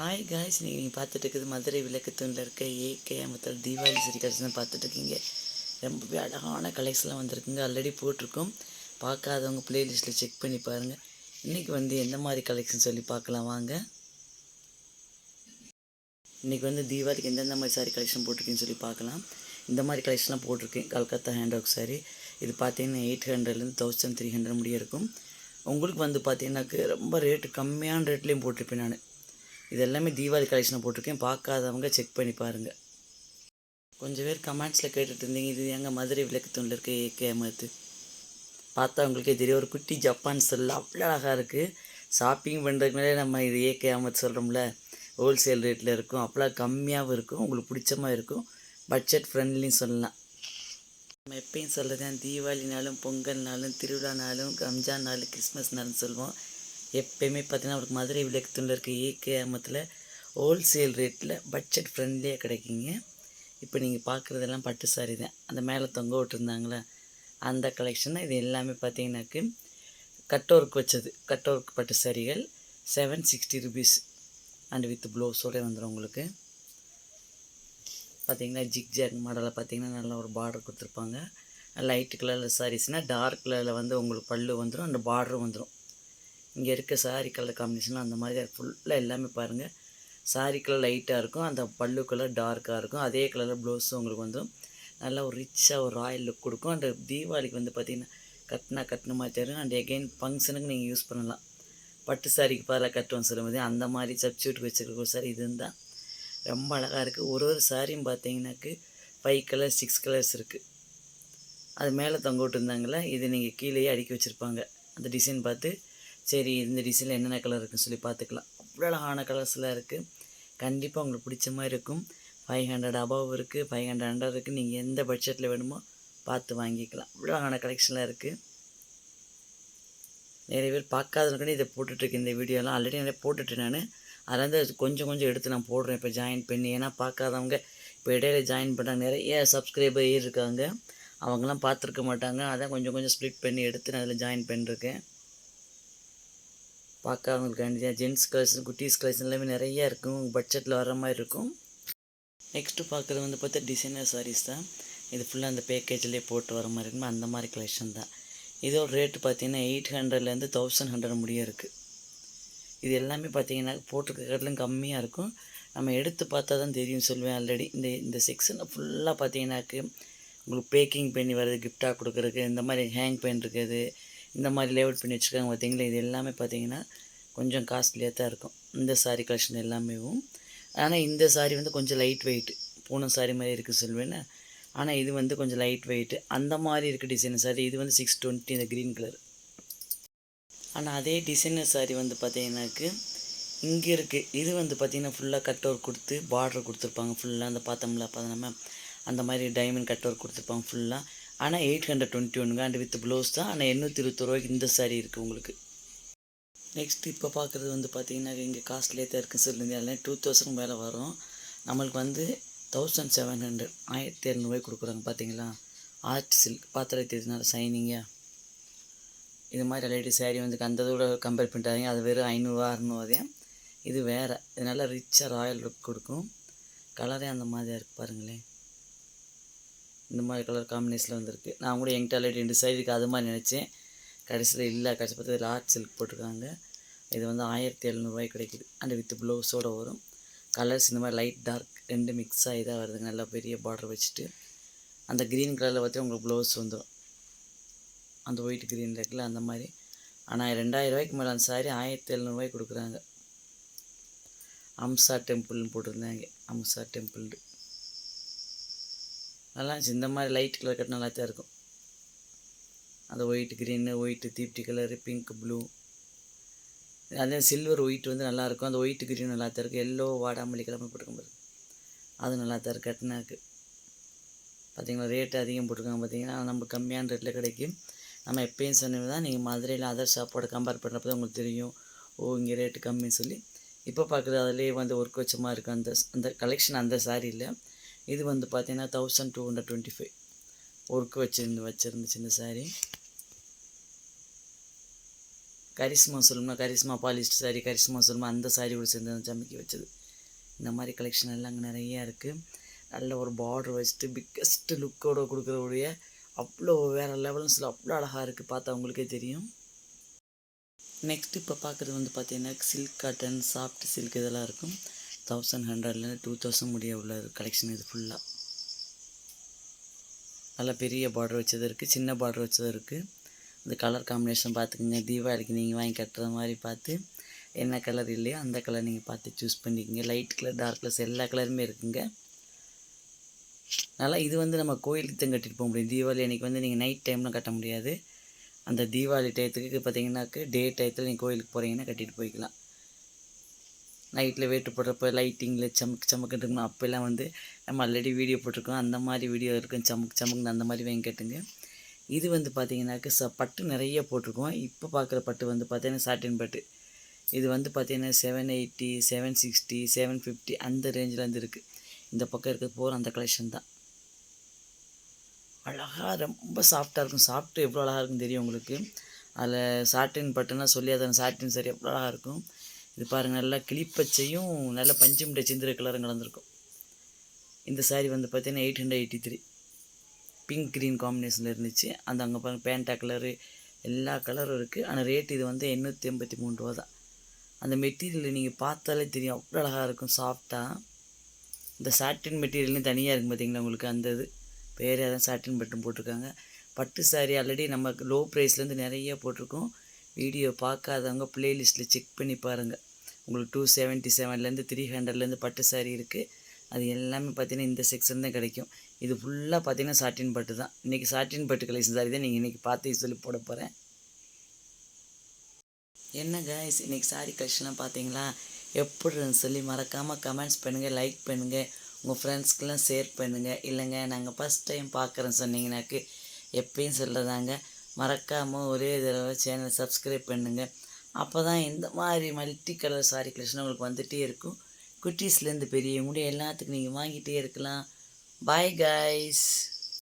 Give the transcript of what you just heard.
Hi guys நீங்கள் பார்த்துட்டு இருக்குது மதுரை விளக்குத்தூணில் இருக்க ஏகே அமத்தல் தீபாவளி சரி கலெக்ஷன் தான் ரொம்பவே அழகான கலெக்ஷன்லாம் வந்திருக்குங்க. ஆல்ரெடி போட்டிருக்கோம். பார்க்காதவங்க ப்ளேலிஸ்ட்டில் செக் பண்ணி பாருங்கள் இன்றைக்கி வந்து எந்த மாதிரி கலெக்ஷன் சொல்லி பார்க்கலாம் வாங்க. இன்றைக்கி வந்து தீபாவளிக்கு எந்தெந்த மாதிரி சாரி கலெக்ஷன் போட்டிருக்கீங்கன்னு சொல்லி பார்க்கலாம். இந்த மாதிரி கலெக்ஷன்லாம் போட்டிருக்கேன். கல்கத்தா ஹேண்ட் ஒர்க் சாரி இது பார்த்தீங்கன்னா எயிட் ஹண்ட்ரட்லேருந்து தௌசண்ட் த்ரீ ஹண்ட்ரட் முடிய இருக்கும். உங்களுக்கு வந்து பார்த்தீங்கன்னாக்கு ரொம்ப ரேட்டு கம்மியான ரேட்லேயும் போட்டிருப்பேன் நான். இது எல்லாமே தீபாவளி கலெக்ஷனை போட்டிருக்கேன். பார்க்காதவங்க செக் பண்ணி பாருங்கள் கொஞ்சம் பேர் கமெண்ட்ஸில் கேட்டுட்டு இருந்தீங்க. இது எங்கள் மதுரை விளக்குத்தூணில் இருக்க ஏகே அமர்த்து. பார்த்தா உங்களுக்கே தெரியும். ஒரு குட்டி ஜப்பான் செல் அவ்வளோ அழகாக இருக்குது ஷாப்பிங் பண்ணுறதுக்கு மேலே நம்ம இது ஏகே அமர்த்து சொல்கிறோம்ல ஹோல்சேல் ரேட்டில் இருக்கும். அவ்வளோ கம்மியாகவும் இருக்கும். உங்களுக்கு பிடிச்சமா இருக்கும். பட்ஜெட் ஃப்ரெண்ட்லின்னு சொல்லலாம். நம்ம எப்பயும் சொல்கிறேன் தீபாவளினாலும் பொங்கல்னாலும் திருவிழானாலும் ரம்ஜான் நாள் கிறிஸ்மஸ்னாலும் சொல்லுவோம் எப்பயுமே பார்த்தீங்கன்னா உங்களுக்கு மதுரை விளக்கத்தில் இருக்க ஏகே அமத்தில் ஹோல்சேல் ரேட்டில் பட்ஜெட் ஃப்ரெண்ட்லியாக கிடைக்குங்க. இப்போ நீங்கள் பார்க்குறதெல்லாம் பட்டு சாரி தான். அந்த மேலே தொங்க விட்டுருந்தாங்களே? அந்த கலெக்ஷன் இது எல்லாமே பார்த்தீங்கன்னாக்கு கட் ஒர்க் வச்சது. கட் ஒர்க் பட்டு சாரிகள் seven sixty rupees and with ப்ளவுஸோடு வந்துடும் உங்களுக்கு. பார்த்தீங்கன்னா ஜிக் ஜாக் மாடலில் பார்த்தீங்கன்னா நல்லா ஒரு பார்டர் கொடுத்துருப்பாங்க. லைட் கலரில் சாரீஸ்னால் டார்க் கலரில் வந்து உங்களுக்கு பல்லு வந்துடும் அந்த பார்டரும் வந்துடும் இங்கே இருக்க சாரி கலர் காம்பினேஷன் அந்த மாதிரி தான் ஃபுல்லாக எல்லாமே பாருங்கள் சாரி கலர் லைட்டாக இருக்கும். அந்த பல்லு கலர் டார்க்காக இருக்கும். அதே கலரில் ப்ளவுஸும் உங்களுக்கு வந்துடும் நல்லா ஒரு ரிச்சாக ஒரு ராயல் லுக் கொடுக்கும். அந்த தீபாவளிக்கு வந்து பார்த்திங்கன்னா கட்டினா கட்டின மாதிரி தெரியும். அண்ட் எகெயின் ஃபங்க்ஷனுக்கு நீங்கள் யூஸ் பண்ணலாம். பட்டு சாரிக்கு பதிலாக கட்டுவோம் சொல்லும்போது அந்த மாதிரி சப்ஸ்டியூட் வச்சுருக்க சாரி இது ரொம்ப அழகாக இருக்குது ஒரு ஒரு சாரியும் பார்த்தீங்கன்னாக்கு ஃபைவ் கலர் சிக்ஸ் கலர்ஸ் இருக்குது அது மேலே தொங்க விட்டுருந்தாங்களே இது நீங்கள் கீழேயே அடுக்கி வச்சுருப்பாங்க. அந்த டிசைன் பார்த்து சரி இந்த டிசைனில் என்னென்ன கலர் இருக்குன்னு சொல்லி பார்த்துக்கலாம். அவ்வளோ அழகான கலர்ஸ்லாம் இருக்குது கண்டிப்பாக உங்களுக்கு பிடிச்ச மாதிரி இருக்கும். ஃபைவ் ஹண்ட்ரட் அபவ் இருக்குது ஃபைவ் ஹண்ட்ரட் ஹண்ட்ரட் இருக்குது நீங்கள் எந்த பட்ஜெட்டில் வேணுமோ பார்த்து வாங்கிக்கலாம். அவ்வளோ அழகான கலெக்ஷன்லாம் இருக்குது நிறைய பேர் பார்க்காதவங்க இதை போட்டுட்ருக்கேன் இந்த வீடியோலாம் ஆல்ரெடி நிறைய போட்டுட்டேன் நான். அதில் வந்து கொஞ்சம் கொஞ்சம் எடுத்து நான் போடுறேன். இப்போ ஜாயின் பண்ணி ஏன்னா பார்க்காதவங்க இப்போ இடையில ஜாயின் பண்ணுறாங்க நிறைய சப்ஸ்கிரைபர் இருக்காங்க. அவங்களாம் பார்த்துருக்க மாட்டாங்க. அதான் கொஞ்சம் கொஞ்சம் ஸ்ப்ளிட் பண்ணி எடுத்து நான் அதில் ஜாயின் பண்ணிருக்கேன். பார்க்காதவங்களுக்காண்டி ஜென்ஸ் கலெக்ஷன் குட்டீஸ் கலெக்ஷன் எல்லாமே நிறையா இருக்கும். பட்ஜெட்டில் வர மாதிரி இருக்கும். நெக்ஸ்ட்டு பார்க்குறது வந்து பார்த்தா டிசைனர் சாரீஸ் தான். இது ஃபுல்லாக அந்த பேக்கேஜ்லேயே போட்டு வர மாதிரி இருக்குமோ? அந்த மாதிரி கலெக்ஷன் தான். இதோட ரேட்டு பார்த்தீங்கன்னா எயிட் ஹண்ட்ரட்லேருந்து தௌசண்ட் ஹண்ட்ரட் முடிய இருக்குது இது எல்லாமே பார்த்தீங்கன்னா போட்டிருக்கிறதுலாம் கம்மியாக இருக்கும். நம்ம எடுத்து பார்த்தா தான் தெரியும் சொல்லுவேன் ஆல்ரெடி இந்த இந்த செக்ஷனை ஃபுல்லாக பார்த்தீங்கன்னாக்கு உங்களுக்கு பேக்கிங் பண்ணி வர்றது கிஃப்டாக கொடுக்குறதுக்கு இந்த மாதிரி ஹேங் பண்ணிருக்கிறது இந்த மாதிரி லேஅவுட் பண்ணி வச்சுருக்காங்க பார்த்தீங்களா? இது எல்லாமே பார்த்தீங்கன்னா கொஞ்சம் காஸ்ட்லியாக தான் இருக்கும். இந்த சாரீ கலெக்ஷன் எல்லாமேவும் ஆனால் இந்த சாரீ வந்து கொஞ்சம் லைட் வெயிட் பூனம் சாரீ மாதிரி இருக்குது சொல்வேன்னு ஆனால் இது வந்து கொஞ்சம் லைட் வெயிட்டு அந்த மாதிரி இருக்குது டிசைனர் சாரீ இது வந்து சிக்ஸ் டுவெண்ட்டி இந்த க்ரீன் கலர் ஆனால் அதே டிசைனர் சாரீ வந்து பார்த்தீங்கன்னாக்கு இங்கே இருக்குது இது வந்து பார்த்திங்கன்னா ஃபுல்லாக கட் ஒர்க் கொடுத்து பார்டர் கொடுத்துருப்பாங்க. ஃபுல்லாக அந்த பார்த்தோம்ல பார்த்தோம்னா அந்த மாதிரி டைமண்ட் கட் ஒர்க் கொடுத்துருப்பாங்க ஃபுல்லாக ஆனால் எயிட் ஹண்ட்ரட் டுவெண்ட்டி ஒன்றுங்க அண்ட் வித் ப்ளவுஸ் தான். ஆனால் எண்ணூற்றி இருபத்தி ரூபாய்க்கு இந்த சாரீ இருக்குது உங்களுக்கு. நெக்ஸ்ட் இப்போ பார்க்குறது வந்து பார்த்தீங்கன்னா இங்கே காஸ்ட்லியே தான் இருக்குது சொல்லுங்க. எல்லாம் டூ தௌசண்ட் மேலே வரும். நம்மளுக்கு வந்து தௌசண்ட் செவன் ஹண்ட்ரட் ஆயிரத்தி இரநூறுவாய்க்கு கொடுக்குறாங்க பார்த்தீங்களா ஆர்ட் சில்க் பாத்திரம் இதனால் சைனிங்காக இது மாதிரி ரிலேட்டிவ் சாரீ வந்து அந்த இதோட கம்பேர் பண்ணிட்டாங்க அது வெறும் ஐநூறுவா அறநூறுவாதையும் இது வேறு. இது நல்லா ரிச்சாக ராயல் லுக் கொடுக்கும். கலரே அந்த மாதிரி இருக்குது பாருங்களேன். இந்த மாதிரி கலர் காம்பினேஷனில் வந்திருக்கு. நான் கூட என்கிட்ட ஆல்ரெடி ரெண்டு சைடுக்கு அது மாதிரி நினச்சேன். கடைசியில் இல்லை கடைசி பார்த்து லார்ஜ் சில்க் போட்டிருக்காங்க. இது வந்து ஆயிரத்தி எழுநூறுவாய்க்கு கிடைக்குது. அண்ட் வித் ப்ளவுஸோடு வரும். கலர்ஸ் இந்த மாதிரி லைட் டார்க் ரெண்டு மிக்ஸ் ஆகி தான் வருதுங்க. நல்லா பெரிய பார்டர் வச்சுட்டு. அந்த க்ரீன் கலரில் பார்த்து உங்களுக்கு ப்ளவுஸ் வந்துடும் அந்த ஒயிட் க்ரீன் இருக்குல்ல அந்த மாதிரி. ஆனால் ரெண்டாயிரம் ரூபாய்க்கு மேலே அந்த சாரி ஆயிரத்தி எழுநூறுவாய்க்கு கொடுக்குறாங்க. அம்சா டெம்பிள்னு போட்டிருந்தாங்க. அம்சா டெம்பிள்னு நல்லா இருந்துச்சு. இந்த மாதிரி லைட் கலர் கட்டு நல்லா தான் இருக்கும். அந்த ஒயிட் க்ரீனு ஒயிட்டு தீப்டி கலரு பிங்க் ப்ளூ அதே சில்வர் ஒயிட் வந்து நல்லாயிருக்கும் அந்த ஒயிட் க்ரீன் நல்லா தான் இருக்கும். எல்லோ வாடாமல்லி கிழமை போட்டுருக்கும் பாருங்க. அது நல்லா தான் இருக்கு. கட்டினாக்கு பார்த்தீங்களா ரேட்டு அதிகம் போட்டிருக்காங்க பார்த்தீங்கன்னா நம்ம கம்மியான ரேட்டில் கிடைக்கும். நம்ம எப்பயும் சொன்னது தான். நீங்கள் மதுரையில் அதர் ஷாப்போட கம்பேர் பண்ணுறப்ப தான் உங்களுக்கு தெரியும். ஓ இங்கே ரேட்டு கம்மின்னு சொல்லி. இப்போ பார்க்குறது அதிலே வந்து ஒர்க் வச்சமாக இருக்கும். அந்த அந்த கலெக்ஷன் அந்த சாரியில் இது வந்து பார்த்தீங்கன்னா thousand two hundred twenty five work வச்சுருந்து வச்சுருந்து சின்ன சாரீ கரிஷ்மா சொல்லுமா கரிஷ்மா பாலிஸ்ட் சாரீ கரிஷ்மா சொல்லுமா அந்த சாரீ கூட சேர்ந்து சமைக்க வச்சது. இந்த மாதிரி கலெக்ஷன் எல்லாம் அங்கே நிறையா இருக்குது நல்ல ஒரு பார்டர் வச்சுட்டு பிக்கஸ்ட்டு லுக்கோட கொடுக்குறவுடைய அவ்வளோ வேறு லெவல்ஸில் அவ்வளோ அழகாக இருக்குது பார்த்தா அவங்களுக்கே தெரியும். நெக்ஸ்ட் இப்போ பார்க்குறது வந்து பார்த்திங்கன்னா சில்க் காட்டன் சாஃப்ட் சில்க் இதெல்லாம் இருக்கும். தௌசண்ட் ஹண்ட்ரட்லேருந்து டூ தௌசண்ட் முடிய உள்ள கலெக்ஷன் இது ஃபுல்லாக நல்லா பெரிய பார்டர் வச்சது இருக்குது சின்ன பார்டர் வச்சது இருக்குது இந்த கலர் காம்பினேஷன் பார்த்துக்குங்க தீபாவளிக்கு நீங்கள் வாங்கி கட்டுற மாதிரி பார்த்து என்ன கலர் இல்லையோ அந்த கலர் நீங்கள் பார்த்து சூஸ் பண்ணிக்கோங்க. லைட் கலர் டார்க் கலர்ஸ் எல்லா கலருமே இருக்குங்க. நல்லா இது வந்து நம்ம கோயிலுக்கு தான் கட்டிட்டு போக முடியும். தீபாவளி அன்றைக்கி வந்து நீங்கள் நைட் டைமில் கட்ட முடியாது. அந்த தீபாவளி டயத்துக்கு பார்த்தீங்கன்னாக்கு டே டயத்தில் நீங்கள் கோயிலுக்கு போகிறீங்கன்னா கட்டிட்டு போய்க்கலாம். நைட்டில் வேட்டு போடுறப்ப லைட்டிங்கில் சமக்கு சமக்குன்னு இருக்கணும் அப்போல்லாம் வந்து நம்ம ஆல்ரெடி வீடியோ போட்டிருக்கோம். அந்த மாதிரி வீடியோ இருக்கும். சமக்கு சமக்குன்னு அந்த மாதிரி வாங்கி கேட்டுங்க. இது வந்து பார்த்தீங்கன்னாக்க ச பட்டு நிறைய போட்டிருக்கோம். இப்போ பார்க்குற பட்டு வந்து பார்த்தீங்கன்னா சாட்டின் பட்டு. இது வந்து பார்த்தீங்கன்னா seven eighty seven sixty seven fifty அந்த ரேஞ்சில் வந்து இருக்குது இந்த பக்கம் இருக்க போகிற அந்த கலெக்ஷன் தான். அழகாக ரொம்ப சாஃப்டாக இருக்கும். சாஃப்ட்டு எவ்வளோ அழகாக இருக்கும் தெரியும் உங்களுக்கு. அதில் சாட்டின் பட்டுன்னா சொல்லி அதன் சாட்டின் சரி எவ்வளோ அழகாக இருக்கும். இது பாருங்கள் நல்லா கிளிப்பச்சையும் நல்ல பஞ்சு முட்டை சிந்திர கலரும் கலந்துருக்கும். இந்த saree வந்து பார்த்தீங்கன்னா eight hundred eighty three pink green காம்பினேஷனில் இருந்துச்சு. அந்த அங்கே பாருங்கள் பேண்டா கலரு எல்லா கலரும் இருக்குது ஆனால் ரேட் இது வந்து எண்ணூற்றி எண்பத்தி மூணு ரூபா தான். அந்த மெட்டீரியல் நீங்கள் பார்த்தாலே தெரியும் அவ்வளோ அழகாக இருக்கும் சாஃப்டாக இந்த சாட்டின் மெட்டீரியல்னு தனியாக இருக்கும் பார்த்தீங்களா உங்களுக்கு அந்த இது? பேரே அதான் சாட்டின் பட்டன் போட்டிருக்காங்க. பட்டு சாரீ ஆல்ரெடி நம்ம லோ ப்ரைஸ்லேருந்து நிறைய போட்டிருக்கோம். வீடியோ பார்க்காதவங்க ப்ளேலிஸ்ட்டில் செக் பண்ணி பாருங்கள் உங்களுக்கு டூ செவன்ட்டி செவன்லேருந்து த்ரீ ஹண்ட்ரட்லேருந்து பட்டு சாரீ இருக்குது அது எல்லாமே பார்த்தீங்கன்னா இந்த செக்ஷன் தான் கிடைக்கும். இது ஃபுல்லாக பார்த்தீங்கன்னா சாட்டின் பட்டு தான். இன்றைக்கி சாட்டின் பட்டு கலெக்ஷன் சாரி தான் நீங்கள் இன்றைக்கி பார்த்து சொல்லி போட போகிறேன் என்ன கைஸ் இன்றைக்கி சாரி கலெக்ஷன்லாம் பார்த்தீங்களா எப்படின்னு சொல்லி மறக்காமல் கமெண்ட்ஸ் பண்ணுங்கள் லைக் பண்ணுங்கள் உங்கள் ஃப்ரெண்ட்ஸ்க்கெலாம் ஷேர் பண்ணுங்கள் இல்லைங்க நாங்கள் ஃபஸ்ட் டைம் பார்க்குறோம் சொன்னீங்கன்னாக்கு எப்பயும் சொல்கிறதாங்க மறக்காமல் ஒரே தடவை சேனலை சப்ஸ்கிரைப் பண்ணுங்கள் அப்போ தான் இந்த மாதிரி மல்டி கலர் சாரி கலெக்ஷன் உங்களுக்கு வந்துகிட்டே இருக்கும். குட்டீஸ்லேருந்து பெரியவங்க எல்லாத்துக்கும் நீங்கள் வாங்கிட்டே இருக்கலாம். Bye guys